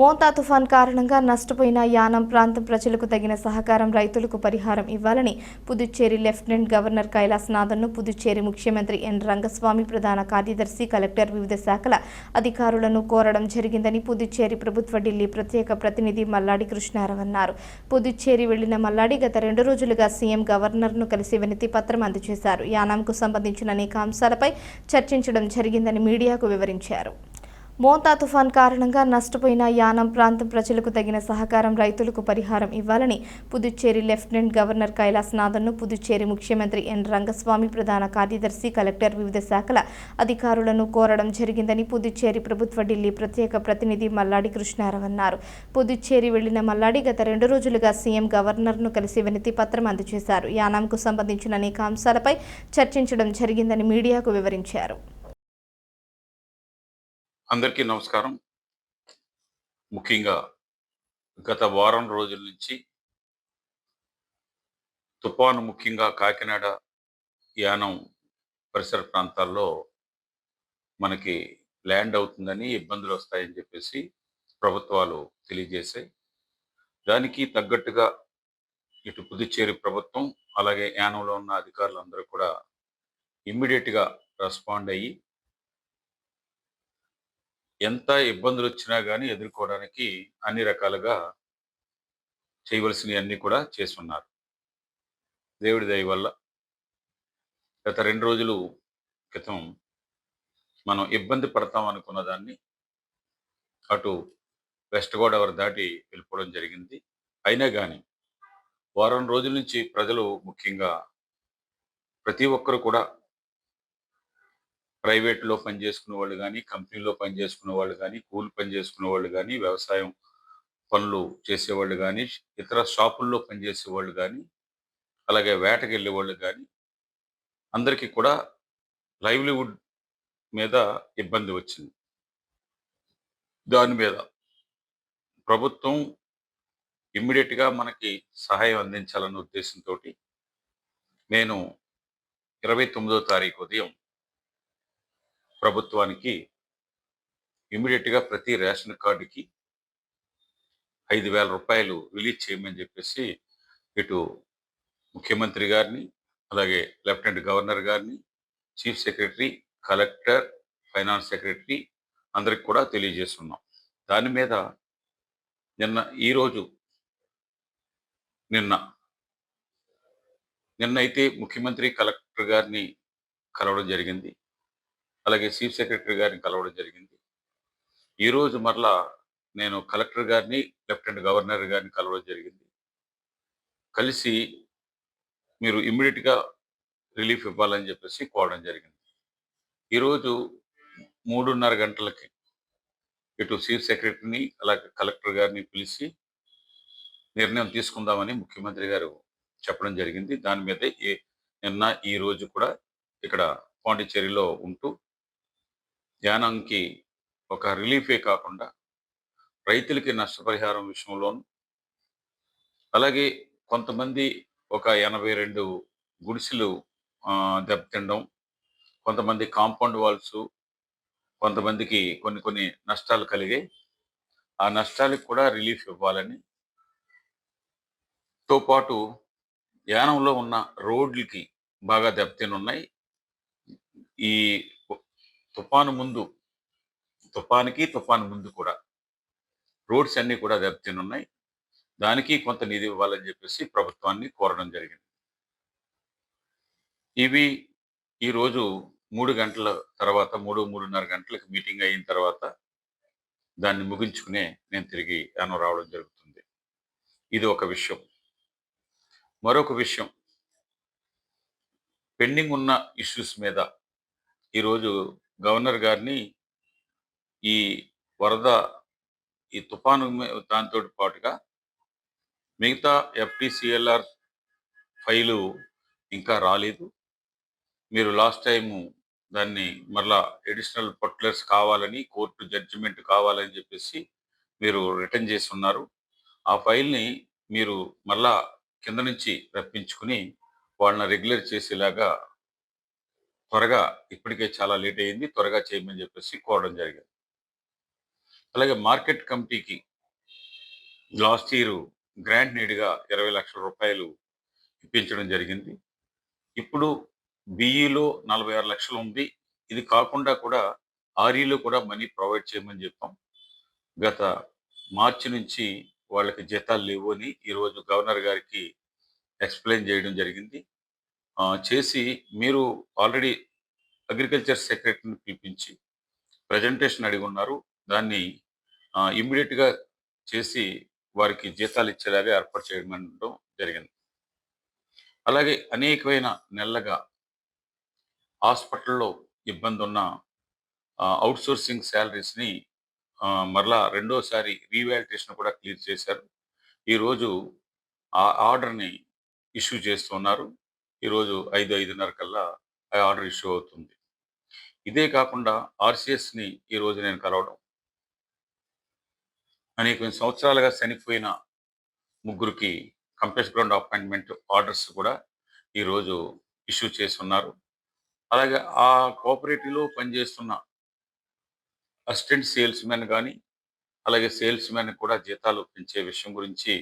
మోంతా తుఫాన్ కారణంగా నష్టపోయిన యానం ప్రాంతం ప్రజలకు తగిన సహకారం రైతులకు పరిహారం ఇవ్వాలని పుదుచ్చేరి లెఫ్టినెంట్ గవర్నర్ కైలాసనాథన్ను పుదుచ్చేరి ముఖ్యమంత్రి ఎన్. రంగస్వామి ప్రధాన కార్యదర్శి కలెక్టర్ వివిధ శాఖల అధికారులను కోరడం జరిగిందని పుదుచ్చేరి ప్రభుత్వ ఢిల్లీ ప్రత్యేక ప్రతినిధి మల్లాడి కృష్ణారావు అన్నారు. పుదుచ్చేరి వెళ్ళిన మల్లాడి గత రెండు రోజులుగా సీఎం గవర్నర్ను కలిసి వినతి పత్రం అందజేశారు. యానాంకు సంబంధించిన అనేక అంశాలపై చర్చించడం జరిగిందని మీడియాకు వివరించారు. మోంతా తుఫాన్ కారణంగా నష్టపోయిన యానం ప్రాంతం ప్రజలకు తగిన సహకారం రైతులకు పరిహారం ఇవ్వాలని పుదుచ్చేరి లెఫ్టినెంట్ గవర్నర్ కైలాసనాథన్ను పుదుచ్చేరి ముఖ్యమంత్రి ఎన్. రంగస్వామి ప్రధాన కార్యదర్శి కలెక్టర్ వివిధ శాఖల అధికారులను కోరడం జరిగిందని పుదుచ్చేరి ప్రభుత్వ ఢిల్లీ ప్రత్యేక ప్రతినిధి మల్లాడి కృష్ణారావు అన్నారు. పుదుచ్చేరి వెళ్ళిన మల్లాడి గత రెండు రోజులుగా సీఎం గవర్నర్ను కలిసి వినతి పత్రం అందజేశారు. యానాంకు సంబంధించిన అనేక అంశాలపై చర్చించడం జరిగిందని మీడియాకు వివరించారు. అందరికీ నమస్కారం. ముఖ్యంగా గత వారం రోజుల నుంచి తుఫాను ముఖ్యంగా కాకినాడ యానం పరిసర ప్రాంతాల్లో మనకి ల్యాండ్ అవుతుందని ఇబ్బందులు వస్తాయని చెప్పేసి ప్రభుత్వాలు తెలియజేశాయి. దానికి తగ్గట్టుగా ఇటు పుదుచ్చేరి ప్రభుత్వం అలాగే యానంలో ఉన్న అధికారులు అందరూ కూడా ఇమ్మీడియట్గా రెస్పాండ్ అయ్యి ఎంత ఇబ్బందులు వచ్చినా కానీ ఎదుర్కోవడానికి అన్ని రకాలుగా చేయవలసినవి అన్నీ కూడా చేస్తున్నారు. దేవుడి దయ వల్ల గత రెండు రోజులు క్రితం మనం ఇబ్బంది పడతాం అనుకున్న దాన్ని అటు వెస్ట్ గోదావరి దాటి వెళ్ళిపోవడం జరిగింది. అయినా కానీ వారం రోజుల నుంచి ప్రజలు ముఖ్యంగా ప్రతి ఒక్కరు కూడా ప్రైవేట్లో పనిచేసుకునే వాళ్ళు కానీ కంపెనీలో పనిచేసుకునే వాళ్ళు కానీ కూలి పని చేసుకునే వాళ్ళు కానీ వ్యవసాయం పనులు చేసేవాళ్ళు కానీ ఇతర షాపుల్లో పనిచేసే వాళ్ళు కానీ అలాగే వేటకి వెళ్ళే వాళ్ళు కానీ అందరికీ కూడా లైవ్లీవుడ్ మీద ఇబ్బంది వచ్చింది. దాని మీద ప్రభుత్వం ఇమ్మీడియట్గా మనకి సహాయం అందించాలన్న ఉద్దేశంతో నేను ఇరవై తొమ్మిదో తారీఖు ఉదయం ప్రభుత్వానికి ఇమీడియట్గా ప్రతి రేషన్ కార్డుకి ఐదు వేల రూపాయలు రిలీజ్ చేయమని చెప్పేసి ఇటు ముఖ్యమంత్రి గారిని అలాగే లెఫ్టినెంట్ గవర్నర్ గారిని chief secretary collector finance secretary అందరికి కూడా తెలియజేస్తున్నాం. దాని మీద నిన్న ఈరోజు నిన్న నిన్న అయితే ముఖ్యమంత్రి కలెక్టర్ గారిని కలవడం జరిగింది. అలాగే చీఫ్ సెక్రటరీ గారిని కలవడం జరిగింది. ఈరోజు మరలా నేను కలెక్టర్ గారిని లెఫ్టినెంట్ గవర్నర్ గారిని కలవడం జరిగింది. కలిసి మీరు ఇమ్మీడియట్గా రిలీఫ్ ఇవ్వాలని చెప్పేసి కోవడం జరిగింది. ఈరోజు మూడున్నర గంటలకి ఇటు చీఫ్ సెక్రటరీని అలాగే కలెక్టర్ గారిని పిలిచి నిర్ణయం తీసుకుందామని ముఖ్యమంత్రి గారు చెప్పడం జరిగింది. దాని మీద ఏ నిన్న ఈ రోజు కూడా ఇక్కడ పాండిచ్చేరిలో ఉంటూ ధ్యానంకి ఒక రిలీఫే కాకుండా రైతులకి నష్టపరిహారం విషయంలోను అలాగే కొంతమంది ఒక ఎనభై రెండు గుడిసెలు దెబ్బతిండడం కొంతమంది కాంపౌండ్ వాల్స్ కొంతమందికి కొన్ని కొన్ని నష్టాలు కలిగాయి ఆ నష్టాలకు కూడా రిలీఫ్ ఇవ్వాలని తో పాటు యానంలో ఉన్న రోడ్లకి బాగా దెబ్బతిని ఉన్నాయి ఈ తుఫాను ముందు తుఫానికి తుఫాను ముందు కూడా రోడ్స్ అన్నీ కూడా దెబ్బతినున్నాయి. దానికి కొంత నిధి ఇవ్వాలని చెప్పేసి ప్రభుత్వాన్ని కోరడం జరిగింది. ఇవి ఈరోజు మూడు గంటల తర్వాత మూడు మూడున్నర గంటలకు మీటింగ్ అయిన తర్వాత దాన్ని ముగించుకునే నేను తిరిగి అను రావడం జరుగుతుంది. ఇది ఒక విషయం. మరొక విషయం. పెండింగ్ ఉన్న ఇష్యూస్ మీద ఈరోజు గవర్నర్ గారిని ఈ వరద ఈ తుఫాను దాంతో పాటుగా మిగతా ఎఫ్టీసీఎల్ఆర్ ఫైలు ఇంకా రాలేదు. మీరు లాస్ట్ టైము దాన్ని మరలా ఎడిషనల్ పర్టికులర్స్ కావాలని కోర్టు జడ్జిమెంట్ కావాలని చెప్పేసి మీరు రిటర్న్ చేసి ఉన్నారు. ఆ ఫైల్ని మీరు మళ్ళా కింద నుంచి రప్పించుకుని వాళ్ళని రెగ్యులర్ చేసేలాగా త్వరగా ఇప్పటికే చాలా లేట్ అయ్యింది త్వరగా చేయమని చెప్పేసి కోరడం జరిగింది. అలాగే మార్కెట్ కమిటీకి లాస్ట్ ఇయర్ గ్రాంట్ నీడ్గా ఇరవై లక్షల రూపాయలు ఇప్పించడం జరిగింది. ఇప్పుడు బిఈలో నలభై ఆరు లక్షలు ఉంది. ఇది కాకుండా కూడా ఆర్ఈలో కూడా మనీ ప్రొవైడ్ చేయమని చెప్పాం. గత మార్చి నుంచి వాళ్ళకి జీతాలు లేవు అని ఈరోజు గవర్నర్ గారికి ఎక్స్ప్లెయిన్ చేయడం జరిగింది. చేసి మీరు ఆల్రెడీ అగ్రికల్చర్ సెక్రటరీని పిలిపించి ప్రజెంటేషన్ అడిగి ఉన్నారు. దాన్ని ఇమ్మీడియట్గా చేసి వారికి జీతాలు ఇచ్చేలాగా ఏర్పాటు చేయడం జరిగింది. అలాగే అనేకమైన నెలలుగా హాస్పిటల్లో ఇబ్బంది ఉన్న అవుట్ సోర్సింగ్ శాలరీస్ని మరలా రెండోసారి రీవాలిటేషన్ కూడా క్లియర్ చేశారు. ఈరోజు ఆ ఆర్డర్ని ఇష్యూ చేస్తున్నారు ఈరోజు ఐదు ఐదున్నర కల్లా ఆ ఆర్డర్ ఇష్యూ అవుతుంది. ఇదే కాకుండా ఆర్సిఎస్ని ఈరోజు నేను కలవడం. అనేక సంవత్సరాలుగా చనిపోయిన ముగ్గురికి కంపెస్ గ్రౌండ్ అపాయింట్మెంట్ ఆర్డర్స్ కూడా ఈరోజు ఇష్యూ చేసి ఉన్నారు అలాగే ఆ కోఆపరేటివ్లో పనిచేస్తున్న అసిస్టెంట్ సేల్స్ మెన్ కానీ అలాగే సేల్స్ మ్యాన్ కూడా జీతాలు పెంచే విషయం గురించి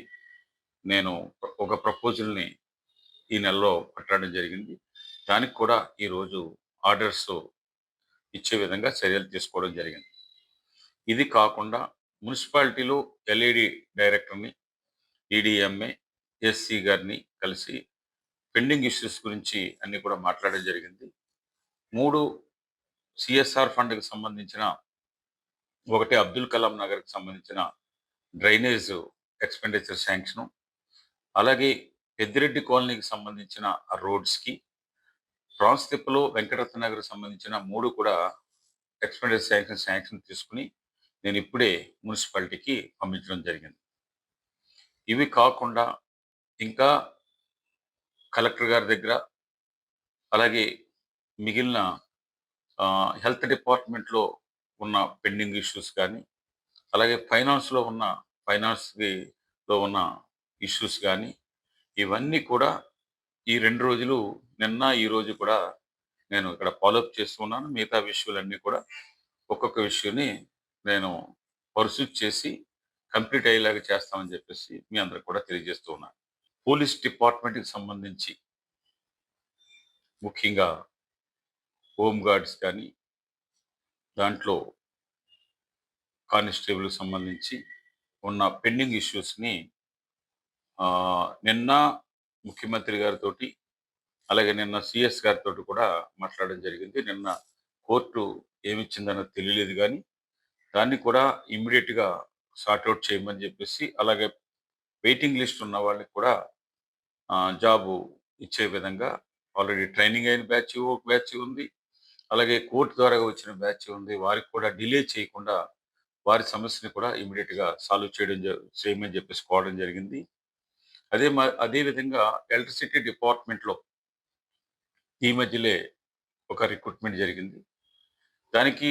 నేను ఒక ప్రపోజల్ని ఈ నెలలో కట్టడం జరిగింది. దానికి కూడా ఈరోజు ఆర్డర్స్ ఇచ్చే విధంగా చర్యలు తీసుకోవడం జరిగింది. ఇది కాకుండా మున్సిపాలిటీలో ఎల్ఈడి డైరెక్టర్ని ఈడిఎంఏ ఎస్సీ గారిని కలిసి పెండింగ్ ఇష్యూస్ గురించి అన్నీ కూడా మాట్లాడడం జరిగింది. మూడు సిఎస్ఆర్ ఫండ్కి సంబంధించిన ఒకటి అబ్దుల్ కలాం నగర్కి సంబంధించిన డ్రైనేజ్ ఎక్స్పెండిచర్ శాంక్షను అలాగే పెద్దిరెడ్డి కాలనీకి సంబంధించిన రోడ్స్కి ప్రాన్స్ తిప్పలో వెంకటరత్న నగర్కి సంబంధించిన మూడు కూడా ఎక్స్పెండర్ శాంక్షన్ శాంక్షన్ తీసుకుని నేను ఇప్పుడే మున్సిపాలిటీకి పంపించడం జరిగింది. ఇవి కాకుండా ఇంకా కలెక్టర్ గారి దగ్గర అలాగే మిగిలిన హెల్త్ డిపార్ట్మెంట్లో ఉన్న పెండింగ్ ఇష్యూస్ కానీ అలాగే ఫైనాన్స్లో ఉన్న ఫైనాన్స్లో ఉన్న ఇష్యూస్ కానీ ఇవన్నీ కూడా ఈ రెండు రోజులు నిన్న ఈ రోజు కూడా నేను ఇక్కడ ఫాలోఅప్ చేస్తున్నాను. మిగతా విషయాలన్నీ కూడా ఒక్కొక్క విషయాన్ని నేను పర్సూట్ చేసి కంప్లీట్ అయ్యేలాగా చేస్తామని చెప్పేసి మీ అందరికి కూడా తెలియజేస్తూ ఉన్నాను పోలీస్ డిపార్ట్మెంట్కి సంబంధించి ముఖ్యంగా హోమ్ గార్డ్స్ కానీ దాంట్లో కానిస్టేబుల్కి సంబంధించి ఉన్న పెండింగ్ ఇష్యూస్ని నిన్న ముఖ్యమంత్రి గారితో అలాగే నిన్న సిఎస్ గారితో కూడా మాట్లాడడం జరిగింది. నిన్న కోర్టు ఏమిచ్చిందన్నది తెలియలేదు కానీ దాన్ని కూడా ఇమ్మీడియట్గా సార్ట్అవుట్ చేయమని చెప్పేసి అలాగే వెయిటింగ్ లిస్ట్ ఉన్న వాళ్ళకి కూడా జాబు ఇచ్చే విధంగా ఆల్రెడీ ట్రైనింగ్ అయిన బ్యాచ్ ఒక బ్యాచ్ ఉంది. అలాగే కోర్టు ద్వారా వచ్చిన బ్యాచ్ ఉంది. వారికి కూడా డిలే చేయకుండా వారి సమస్యని కూడా ఇమీడియట్గా సాల్వ్ చేయడం జ- చేయమని చెప్పేసి కోవడం జరిగింది. అదే అదేవిధంగా అదే విధంగా ఎలక్ట్రిసిటీ డిపార్ట్మెంట్లో ఈ మధ్యలే ఒక రిక్రూట్మెంట్ జరిగింది. దానికి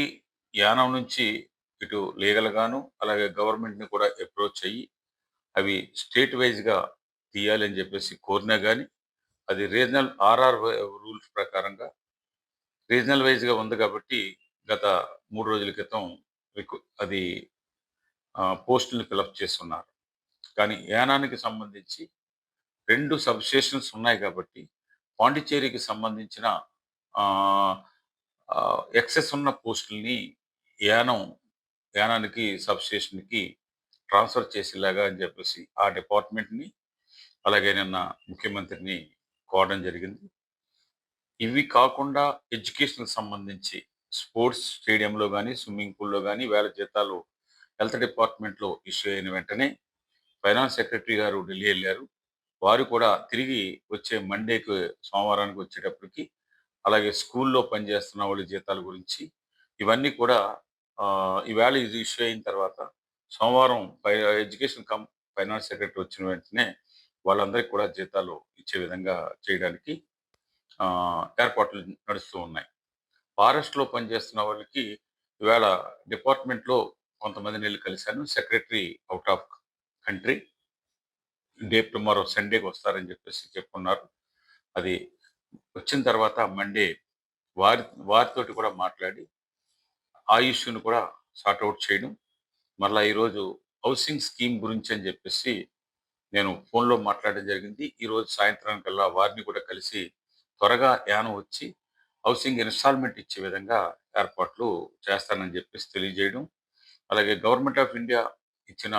యానం నుంచి ఇటు లీగల్గాను అలాగే గవర్నమెంట్ని కూడా అప్రోచ్ అయ్యి అవి స్టేట్ వైజ్గా తీయాలని చెప్పేసి కోరినా కానీ అది రీజనల్ ఆర్ఆర్ రూల్స్ ప్రకారంగా రీజనల్ వైజ్గా ఉంది కాబట్టి గత మూడు రోజుల క్రితం అది పోస్టులను ఫిలప్ చేస్తున్నారు. కానీ యానానికి సంబంధించి రెండు సబ్ స్టేషన్స్ ఉన్నాయి కాబట్టి పాండిచ్చేరికి సంబంధించిన ఎక్సెస్ ఉన్న పోస్టుల్ని యానం యానానికి సబ్ స్టేషన్కి ట్రాన్స్ఫర్ చేసేలాగా అని చెప్పేసి ఆ డిపార్ట్మెంట్ని అలాగే నిన్న ముఖ్యమంత్రిని కోరడం జరిగింది. ఇవి కాకుండా ఎడ్యుకేషన్కి సంబంధించి స్పోర్ట్స్ స్టేడియంలో కానీ స్విమ్మింగ్ పూల్లో కానీ వేల జీతాలు హెల్త్ డిపార్ట్మెంట్లో ఇష్యూ అయిన వెంటనే ఫైనాన్స్ సెక్రటరీ గారు ఢిల్లీ వెళ్ళారు వారు కూడా తిరిగి వచ్చే మండేకి సోమవారానికి వచ్చేటప్పటికి అలాగే స్కూల్లో పనిచేస్తున్న వాళ్ళ జీతాల గురించి ఇవన్నీ కూడా ఆ, ఈవేళ ఇది ఇష్యూ అయిన తర్వాత సోమవారం ఎడ్యుకేషన్ కమ్ ఫైనాన్స్ సెక్రటరీ వచ్చిన వెంటనే వాళ్ళందరికీ కూడా జీతాలు ఇచ్చే విధంగా చేయడానికి ఆ, ఏర్పాట్లు నడుస్తూ ఉన్నాయి. ఫారెస్ట్లో పనిచేస్తున్న వాళ్ళకి ఇవాళ డిపార్ట్మెంట్లో కొంతమందిని వెళ్ళి కలిశాను secretary out of country. Day tomorrow సండేకి వస్తారని చెప్పేసి చెప్పుకున్నారు అది వచ్చిన తర్వాత మండే వారి వారితోటి కూడా మాట్లాడి ఆ ఇష్యూని కూడా సార్ట్అవుట్ చేయడం. మళ్ళీ ఈరోజు హౌసింగ్ స్కీమ్ గురించి అని చెప్పేసి నేను ఫోన్లో మాట్లాడడం జరిగింది. ఈరోజు సాయంత్రానికల్లా వారిని కూడా కలిసి త్వరగా యానం వచ్చి హౌసింగ్ ఇన్స్టాల్మెంట్ ఇచ్చే విధంగా ఏర్పాట్లు చేస్తానని చెప్పేసి తెలియజేయడం. అలాగే గవర్నమెంట్ ఆఫ్ ఇండియా ఇచ్చిన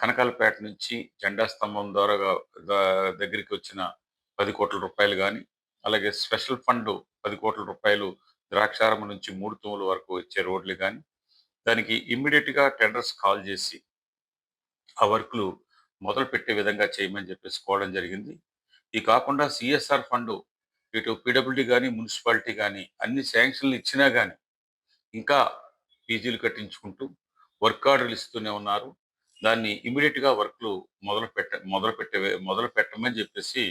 కనకాలపేట నుంచి జెండా స్తంభం ద్వారా దగ్గరికి వచ్చిన పది కోట్ల రూపాయలు కానీ అలాగే స్పెషల్ ఫండ్ పది కోట్ల రూపాయలు ద్రాక్షారం నుంచి మూడు తూముల వరకు వచ్చే రోడ్లు కానీ దానికి ఇమ్మీడియట్గా టెండర్స్ కాల్ చేసి ఆ వర్క్లు మొదలు పెట్టే విధంగా చేయమని చెప్పేసి కోవడం జరిగింది. ఇది కాకుండా సిఎస్ఆర్ ఫండ్ ఇటు పీడబ్ల్యూడి కానీ మున్సిపాలిటీ కానీ అన్ని శాంక్షన్లు ఇచ్చినా కానీ ఇంకా పీజీలు కట్టించుకుంటూ వర్క్ ఆర్డర్లు ఇస్తూనే ఉన్నారు. దాన్ని ఇమీడియట్గా వర్క్లు మొదలు పెట్ట మొదలు పెట్టే మొదలు పెట్టమని చెప్పేసి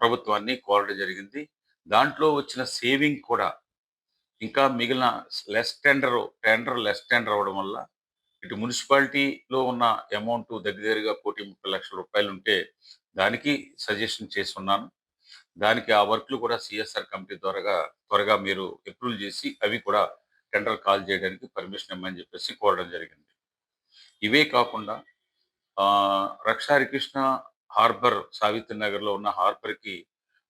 ప్రభుత్వాన్ని కోరడం జరిగింది. దాంట్లో వచ్చిన సేవింగ్ కూడా ఇంకా మిగిలిన less tender tender less tender అవ్వడం వల్ల ఇటు మున్సిపాలిటీలో ఉన్న అమౌంట్ దగ్గర దగ్గరగా కోటి ముప్పై లక్షల రూపాయలు ఉంటే దానికి సజెషన్ చేసి ఉన్నాను. దానికి ఆ వర్క్లు కూడా సిఎస్ఆర్ కమిటీ ద్వారా త్వరగా మీరు అప్రూవ్ చేసి అవి కూడా టెండర్ కాల్ చేయడానికి పర్మిషన్ ఇవ్వమని చెప్పేసి కోరడం జరిగింది. ఇవే కాకుండా రక్ష హరికృష్ణ హార్బర్ సావిత్రి నగర్లో ఉన్న హార్బర్కి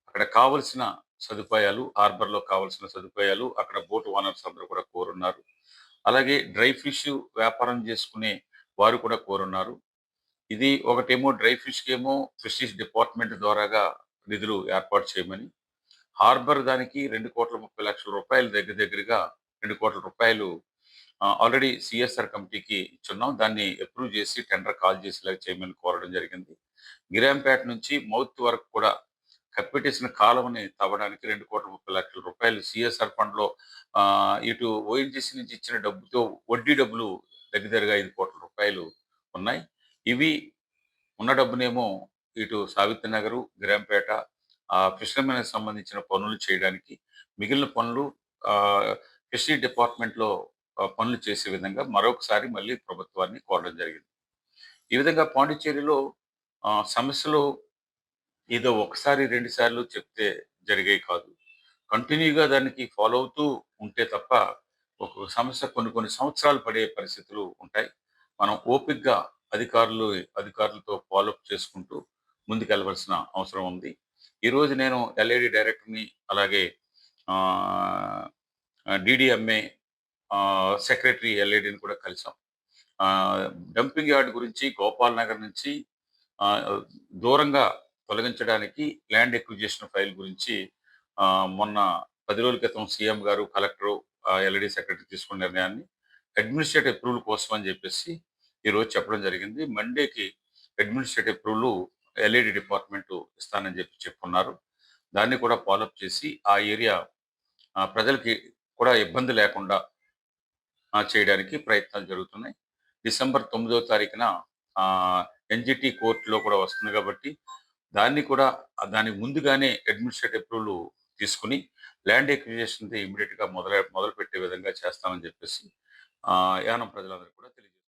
అక్కడ కావలసిన సదుపాయాలు హార్బర్లో కావలసిన సదుపాయాలు అక్కడ బోట్ ఓనర్స్ అందరూ కూడా కోరున్నారు. అలాగే డ్రై ఫిష్ వ్యాపారం చేసుకునే వారు కూడా కోరున్నారు. ఇది ఒకటేమో డ్రై ఫిష్కి ఏమో ఫిషరీస్ డిపార్ట్మెంట్ ద్వారాగా నిధులు ఏర్పాటు చేయమని హార్బర్ దానికి రెండు కోట్ల ముప్పై లక్షల రూపాయలు దగ్గర దగ్గరగా రెండు కోట్ల రూపాయలు ఆల్రెడీ సిఎస్ఆర్ కమిటీకి ఇచ్చున్నాం. దాన్ని అప్రూవ్ చేసి టెండర్ కాల్ చేసేలాగా చేయమని కోరడం జరిగింది. గిరాంపేట నుంచి మౌత్ వరకు కూడా కప్పెట్టేసిన కాలువని తవ్వడానికి రెండు కోట్ల ముప్పై లక్షల రూపాయలు సిఎస్ఆర్ ఫండ్లో ఇటు ఓఎన్జీసీ నుంచి ఇచ్చిన డబ్బుతో వడ్డీ డబ్బులు దగ్గర దగ్గరగా ఐదు కోట్ల రూపాయలు ఉన్నాయి. ఇవి ఉన్న డబ్బునేమో ఇటు సావిత్రి నగరు గిరాంపేట ఫిషర్మెన్కి సంబంధించిన పనులు చేయడానికి మిగిలిన పనులు ఫిషరీ డిపార్ట్మెంట్లో పనులు చేసే విధంగా మరొకసారి మళ్ళీ ప్రభుత్వాన్ని కోరడం జరిగింది. ఈ విధంగా పాండిచ్చేరిలో సమస్యలు ఏదో ఒకసారి రెండు సార్లు చెప్తే జరిగేవి కాదు. కంటిన్యూగా దానికి ఫాలో అవుతూ ఉంటే తప్ప ఒక సమస్య కొన్ని కొన్ని సంవత్సరాలు పడే పరిస్థితులు ఉంటాయి. మనం ఓపిక్గా అధికారులు అధికారులతో ఫాలోఅప్ చేసుకుంటూ ముందుకెళ్ళవలసిన అవసరం ఉంది. ఈరోజు నేను ఎల్ఐడి డైరెక్టర్ని అలాగే డిడిఎంఏ సెక్రటరీ ఎల్ఏడిని కూడా కలిసాం. ఆ, డంపింగ్ యార్డ్ గురించి గోపాల్ నగర్ నుంచి దూరంగా తొలగించడానికి ల్యాండ్ ఎక్విజిషన్ ఫైల్ గురించి మొన్న పది రోజుల క్రితం సీఎం గారు కలెక్టర్ ఎల్ఈడి సెక్రటరీ తీసుకున్న నిర్ణయాన్ని అడ్మినిస్ట్రేటివ్ అప్రూవల్ కోసం అని చెప్పేసి ఈ రోజు చెప్పడం జరిగింది. మండేకి అడ్మినిస్ట్రేటివ్ అప్రూవల్ ఎల్ఈడి డిపార్ట్మెంట్ ఇస్తానని చెప్పి చెప్పుకున్నారు దాన్ని కూడా ఫాలోఅప్ చేసి ఆ ఏరియా ప్రజలకి కూడా ఇబ్బంది లేకుండా చేయడానికి ప్రయత్నాలు జరుగుతున్నాయి. డిసెంబర్ తొమ్మిదో తారీఖున ఎన్జిటి కోర్టులో కూడా వస్తుంది కాబట్టి దాన్ని కూడా దాని ముందుగానే అడ్మినిస్ట్రేటివ్ అప్రూవల్ తీసుకుని ల్యాండ్ ఎక్విజేషన్తో ఇమీడియట్గా మొదలు మొదలు పెట్టే విధంగా చేస్తామని చెప్పేసి యానం ప్రజలందరూ కూడా తెలియజేస్తారు